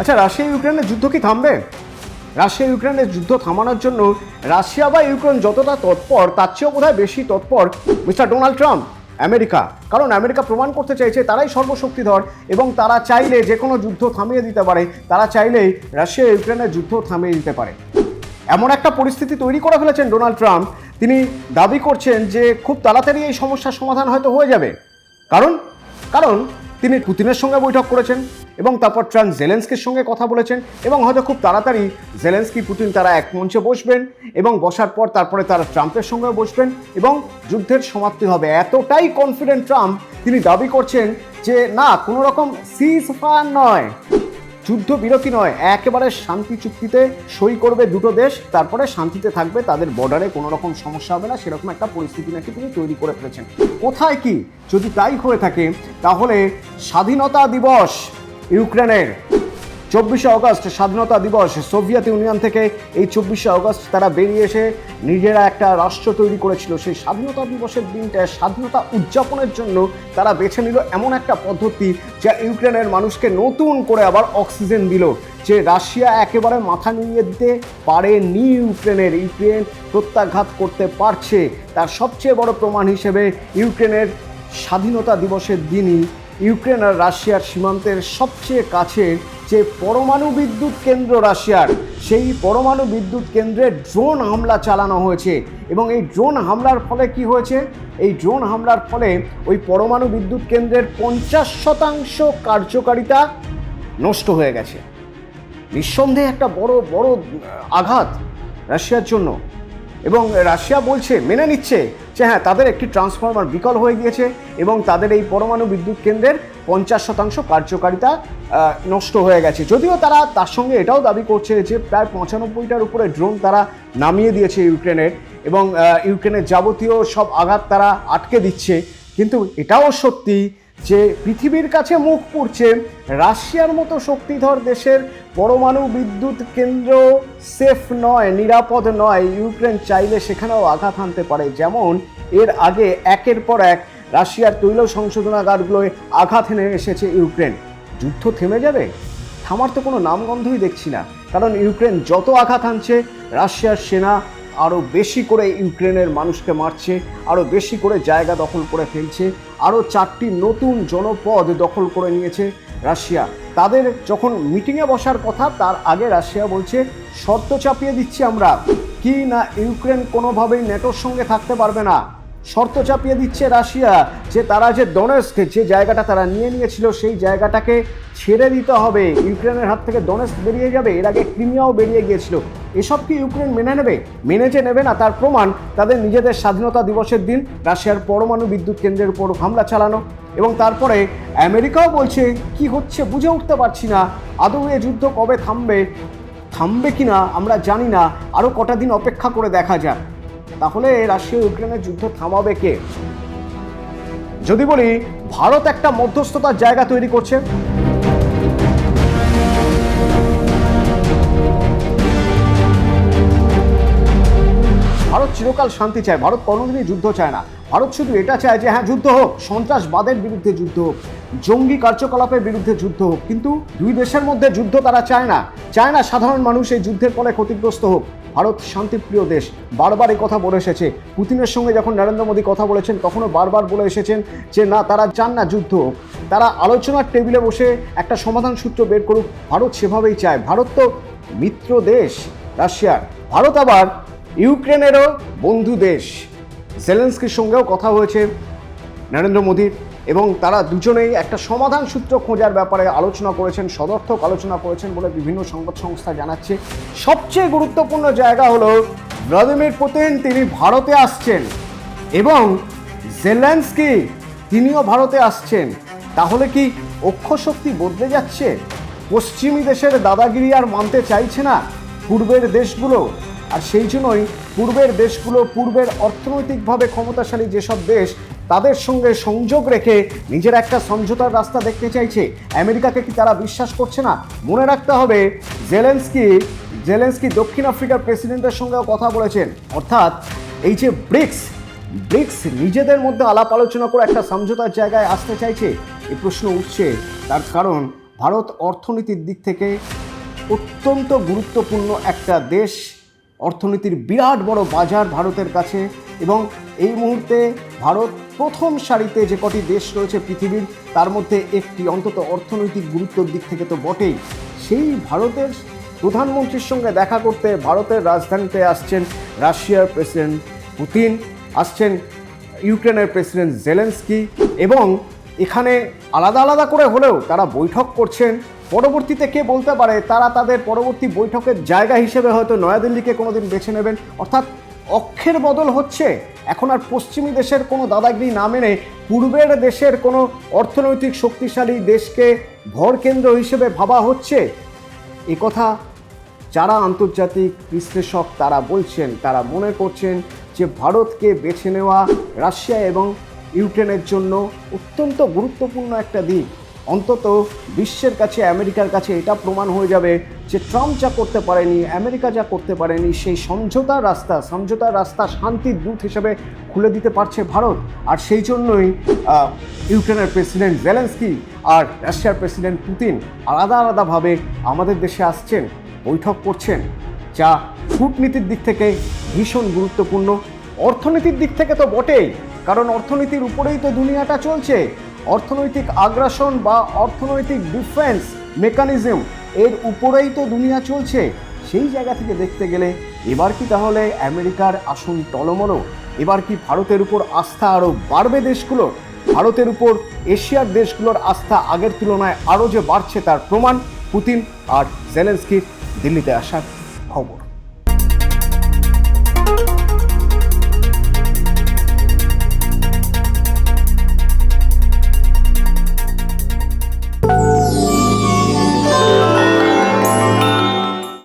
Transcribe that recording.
আচ্ছা রাশিয়া, ইউক্রেনের যুদ্ধ কি থামবে? রাশিয়া, ইউক্রেনের যুদ্ধ থামানোর জন্য রাশিয়া বা ইউক্রেন যতটা তৎপর, তার চেয়েও বোধহয় বেশি তৎপর মিস্টার ডোনাল্ড ট্রাম্প, আমেরিকা। কারণ আমেরিকা প্রমাণ করতে চাইছে তারাই সর্বশক্তিধর এবং তারা চাইলে যে কোনো যুদ্ধ থামিয়ে দিতে পারে। তারা চাইলেই রাশিয়া, ইউক্রেনের যুদ্ধ থামিয়ে দিতে পারে। এমন একটা পরিস্থিতি তৈরি করে ফেলেছেন ডোনাল্ড ট্রাম্প। তিনি দাবি করছেন যে খুব তাড়াতাড়ি এই সমস্যার সমাধান হয়তো হয়ে যাবে। কারণ? কারণ তিনি পুতিনের সঙ্গে বৈঠক করেছেন এবং তারপর ট্রাম্প জেলেন্সকির সঙ্গে কথা বলেছেন এবং হয়তো খুব তাড়াতাড়ি জেলেন্সকি, পুতিন তারা এক মঞ্চে বসবেন এবং বসার পর তারপরে তারা ট্রাম্পের সঙ্গে বসবেন এবং যুদ্ধের সমাপ্তি হবে। এতটাই কনফিডেন্ট ট্রাম্প, তিনি দাবি করছেন যে না, কোনো রকম সিজ ফায়ার নয়। যুদ্ধ বিরতি নয়, একেবারে শান্তি চুক্তিতে সই করবে দুটো দেশ, তারপরে শান্তিতে থাকবে, তাদের বর্ডারে কোনো রকম সমস্যা হবে না, সেরকম একটা পরিস্থিতি নাকি তিনি তৈরি করে ফেলেছেন। কোথায় কি? যদি তাই হয়ে থাকে, তাহলে স্বাধীনতা দিবস ইউক্রেনের। চব্বিশে অগস্ট স্বাধীনতা দিবস, সোভিয়েত ইউনিয়ন থেকে এই চব্বিশে অগস্ট তারা বেরিয়ে এসে নিজেরা একটা রাষ্ট্র তৈরি করেছিল। সেই স্বাধীনতা দিবসের দিনটা স্বাধীনতা উদযাপনের জন্য তারা বেছে নিল এমন একটা পদ্ধতি যা ইউক্রেনের মানুষকে নতুন করে আবার অক্সিজেন দিল, যে রাশিয়া একেবারে মাথা নিয়ে দিতে পারেনি ইউক্রেনের। ইউক্রেন প্রত্যাঘাত করতে পারছে, তার সবচেয়ে বড় প্রমাণ হিসেবে ইউক্রেনের স্বাধীনতা দিবসের দিনই ইউক্রেন আর রাশিয়ার সীমান্তের সবচেয়ে কাছের যে পরমাণু বিদ্যুৎ কেন্দ্র রাশিয়ার, সেই পরমাণু বিদ্যুৎ কেন্দ্রে ড্রোন হামলা চালানো হয়েছে। এবং এই ড্রোন হামলার ফলে কি হয়েছে? এই ড্রোন হামলার ফলে ওই পরমাণু বিদ্যুৎ কেন্দ্রের পঞ্চাশ শতাংশ কার্যকারিতা নষ্ট হয়ে গেছে। নিঃসন্দেহে একটা বড় বড় আঘাত রাশিয়ার জন্য। এবং রাশিয়া বলছে, মেনে নিচ্ছে যে হ্যাঁ তাদের একটি ট্রান্সফরমার বিকল হয়ে গিয়েছে এবং তাদের এই পরমাণু বিদ্যুৎ কেন্দ্রের পঞ্চাশ শতাংশ কার্যকারিতা নষ্ট হয়ে গেছে। যদিও তারা তার সঙ্গে এটাও দাবি করছে যে প্রায় পঁচানব্বইটার উপরে ড্রোন তারা নামিয়ে দিয়েছে ইউক্রেনের এবং ইউক্রেনের যাবতীয় সব আঘাত তারা আটকে দিচ্ছে। কিন্তু এটাও সত্যি যে পৃথিবীর কাছে মুখ পুড়ছে, রাশিয়ার মতো শক্তিধর দেশের পরমাণু বিদ্যুৎ কেন্দ্র সেফ নয়, নিরাপদ নয়। ইউক্রেন চাইলে সেখানেও আঘাত হানতে পারে। যেমন, এর আগে একের পর এক রাশিয়ার তৈল সংশোধনাগারগুলোয় আঘাত এনে এসেছে ইউক্রেন। যুদ্ধ থেমে যাবে? থামার তো কোনো নামগন্ধই দেখছি না। কারণ ইউক্রেন যত আঘাত হানছে, রাশিয়ার সেনা আরও বেশি করে ইউক্রেনের মানুষকে মারছে আরও বেশি করে জায়গা দখল করে ফেলছে আরও চারটি নতুন জনপদ দখল করে নিয়েছে। রাশিয়া। তাদের যখন মিটিংয়ে বসার কথা, তার আগে রাশিয়া বলছে, শর্ত চাপিয়ে দিচ্ছি আমরা। কি না ইউক্রেন কোনোভাবেই নেটোর সঙ্গে থাকতে পারবে না। শর্ত চাপিয়ে দিচ্ছে রাশিয়া যে তারা যে ডোনেস্ক, যে জায়গাটা তারা নিয়ে নিয়েছিল, সেই জায়গাটাকে ছেড়ে দিতে হবে। ইউক্রেনের হাত থেকে ডোনেস্ক বেরিয়ে যাবে, এর আগে ক্রিমিয়াও বেরিয়ে গিয়েছিল। এসব কি ইউক্রেন মেনে নেবে? মেনে যে নেবে না, তার প্রমাণ তাদের নিজেদের স্বাধীনতা দিবসের দিন রাশিয়ার পরমাণু বিদ্যুৎ কেন্দ্রের উপর হামলা চালানো। এবং তারপরে আমেরিকাও বলছে, কি হচ্ছে বুঝে উঠতে পারছি না। আদৌ এ যুদ্ধ কবে থামবে? থামবে কি না? আমরা জানি না। আরও কটা দিন অপেক্ষা করে দেখা যাক। তাহলে রাশিয়া ইউক্রেনের যুদ্ধ থামাবে কে? যদি বলি, ভারত একটা মধ্যস্থতার জায়গা তৈরি করছে। চিরকাল শান্তি চায়। ভারত কোনোদিনই যুদ্ধ চায় না। ভারত শুধু এটা চায় যে হ্যাঁ যুদ্ধ হোক, সন্ত্রাসবাদের বিরুদ্ধে যুদ্ধ হোক, জঙ্গি কার্যকলাপের বিরুদ্ধে যুদ্ধ হোক। কিন্তু দুই দেশের মধ্যে যুদ্ধ তারা চায় না। চায় না সাধারণ মানুষ এই যুদ্ধের ফলে ক্ষতিগ্রস্ত হোক। ভারত শান্তিপ্রিয় দেশ। বারবার এই কথা বলে এসেছে। পুতিনের সঙ্গে যখন নরেন্দ্র মোদী কথা বলেছেন, তখনও বারবার বলে এসেছেন যে, না, তারা চান না যুদ্ধ হোক। তারা আলোচনার টেবিলে বসে একটা সমাধান সূত্র বের করুক। ভারত সেভাবেই চায়। ভারত তো মিত্র দেশ, রাশিয়ার। ভারত আবার ইউক্রেনেরও বন্ধু দেশ। জেলেন্সকির সঙ্গেও কথা হয়েছে নরেন্দ্র মোদীর এবং তারা দুজনেই একটা সমাধান সূত্র খোঁজার ব্যাপারে আলোচনা করেছেন, সদর্থক আলোচনা করেছেন বলে বিভিন্ন সংবাদ সংস্থা জানাচ্ছে। সবচেয়ে গুরুত্বপূর্ণ জায়গা হলো ভ্লাদিমির পুতিন, তিনি ভারতে আসছেন এবং জেলেন্সকি, তিনিও ভারতে আসছেন। তাহলে কি অক্ষশক্তি বদলে যাচ্ছে? পশ্চিমী দেশের দাদাগিরি আর মানতে চাইছে না পূর্বের দেশগুলো? আর সেই জন্যই পূর্বের দেশগুলো পূর্বের অর্থনৈতিকভাবে ক্ষমতাশালী যেসব দেশ, তাদের সঙ্গে সংযোগ রেখে নিজের একটা সমঝোতার রাস্তা দেখতে চাইছে। আমেরিকাকে কি তারা বিশ্বাস করছে না? মনে রাখতে হবে, জেলেন্সকি জেলেন্সকি দক্ষিণ আফ্রিকার প্রেসিডেন্টের সঙ্গেও কথা বলেছেন। অর্থাৎ এই যে ব্রিক্স ব্রিক্স নিজেদের মধ্যে আলাপ আলোচনা করে একটা সমঝোতার জায়গায় আসতে চাইছে এই প্রশ্ন উঠছে। তার কারণ, ভারত অর্থনীতির দিক থেকে অত্যন্ত গুরুত্বপূর্ণ একটা দেশ। অর্থনীতির বিরাট বড় বাজার ভারতের কাছে এবং এই মুহূর্তে ভারত প্রথম সারিতে যে কটি দেশ রয়েছে পৃথিবীর, তার মধ্যে একটি অন্তত অর্থনৈতিক গুরুত্বর দিক থেকে তো বটেই। সেই ভারতের প্রধানমন্ত্রীর সঙ্গে দেখা করতে ভারতের রাজধানীতে আসছেন রাশিয়ার প্রেসিডেন্ট পুতিন, আসছেন ইউক্রেনের প্রেসিডেন্ট জেলেন্সকি এবং এখানে আলাদা আলাদা করে হলেও তারা বৈঠক করছেন পরবর্তীতে কে বলতে পারে, তারা তাদের পরবর্তী বৈঠকের জায়গা হিসেবে হয়তো নয়াদিল্লিকে কোনোদিন বেছে নেবেন। অর্থাৎ অক্ষের বদল হচ্ছে। এখন আর পশ্চিমী দেশের কোনো দাদাগিরি না মেনে পূর্বের দেশের কোনো অর্থনৈতিক শক্তিশালী দেশকে ভরকেন্দ্র হিসেবে ভাবা হচ্ছে। এ কথা যারা আন্তর্জাতিক বিশ্লেষক, তারা বলছেন, তারা মনে করছেন যে ভারতকে বেছে নেওয়া রাশিয়া এবং ইউক্রেনের জন্য অত্যন্ত গুরুত্বপূর্ণ একটা দিক। অন্তত বিশ্বের কাছে, আমেরিকার কাছে এটা প্রমাণ হয়ে যাবে যে ট্রাম্প যা করতে পারেনি, আমেরিকা যা করতে পারেনি, সেই সমঝোতার রাস্তা সমঝোতার রাস্তা শান্তির দূত হিসেবে খুলে দিতে পারছে ভারত। আর সেই জন্যই ইউক্রেনের প্রেসিডেন্ট জেলেন্সকি আর রাশিয়ার প্রেসিডেন্ট পুতিন আলাদা আলাদাভাবে আমাদের দেশে আসছেন, বৈঠক করছেন, যা কূটনীতির দিক থেকে ভীষণ গুরুত্বপূর্ণ। অর্থনীতির দিক থেকে তো বটেই, কারণ অর্থনীতির উপরেই তো দুনিয়াটা চলছে। অর্থনৈতিক আগ্রাসন বা অর্থনৈতিক ডিফেন্স মেকানিজম এর উপরেই তো দুনিয়া চলছে। সেই জায়গা থেকে দেখতে গেলে এবার কি তাহলে আমেরিকার আসন টলমলো? এবার কি ভারতের উপর আস্থা আরও বাড়বে দেশগুলো? ভারতের উপর এশিয়ার দেশগুলোর আস্থা আগের তুলনায় আরও যে বাড়ছে তার প্রমাণ পুতিন আর জেলেন্সকির দিল্লিতে আসার